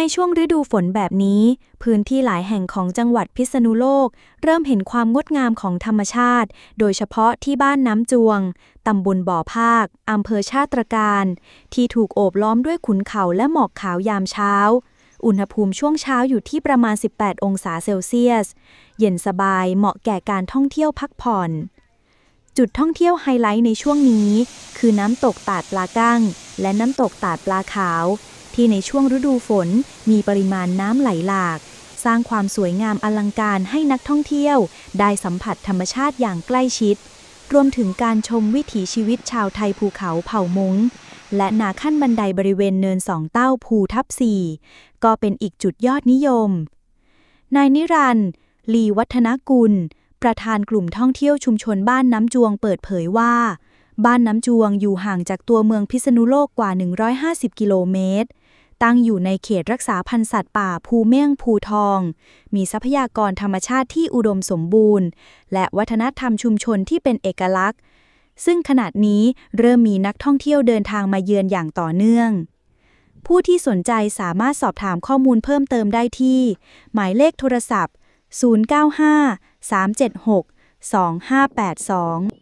ในช่วงฤดูฝนแบบนี้ พื้นที่หลายแห่งของจังหวัดพิษณุโลก เริ่มเห็นความงดงามของธรรมชาติ โดยเฉพาะที่บ้านน้ำจวง ตำบลบ่อภาค อำเภอชาตรการ ที่ถูกโอบล้อมด้วยขุนเขาและหมอกขาวยามเช้า อุณหภูมิช่วงเช้าอยู่ที่ประมาณ 18 องศาเซลเซียส เย็นสบายเหมาะแก่การท่องเที่ยวพักผ่อน จุดท่องเที่ยวไฮไลท์ในช่วงนี้ คือน้ำตกตาดปลากั้ง และน้ำตกตาดปลาขาว ที่ในช่วงฤดูฝนมีปริมาณน้ำไหลหลาก สร้างความสวยงามอลังการให้นักท่องเที่ยว ได้สัมผัสธรรมชาติอย่างใกล้ชิด รวมถึงการชมวิถีชีวิตชาวไทยภูเขาเผ่ามงและนาขั้นบันไดบริเวณเนินสองเต้าภูทับสี่ก็เป็นอีกจุดยอดนิยม นายนิรันต์ลีวัฒนกุล ประธานกลุ่มท่องเที่ยวชุมชนบ้านน้ำจวงเปิดเผยว่า บ้านน้ำจวงอยู่ห่างจากตัวเมืองพิษณุโลกกว่า 150 กิโลเมตร ตั้งอยู่ในเขตรักษาพันธุ์สัตว์ป่าภูเมี่ยงภูทอง มีทรัพยากรธรรมชาติที่อุดมสมบูรณ์ และวัฒนธรรมชุมชนที่เป็นเอกลักษณ์ ซึ่งขณะนี้เริ่มมีนักท่องเที่ยวเดินทางมาเยือนอย่างต่อเนื่อง ผู้ที่สนใจสามารถสอบถามข้อมูลเพิ่มเติมได้ที่ หมายเลขโทรศัพท์ 095 376 2582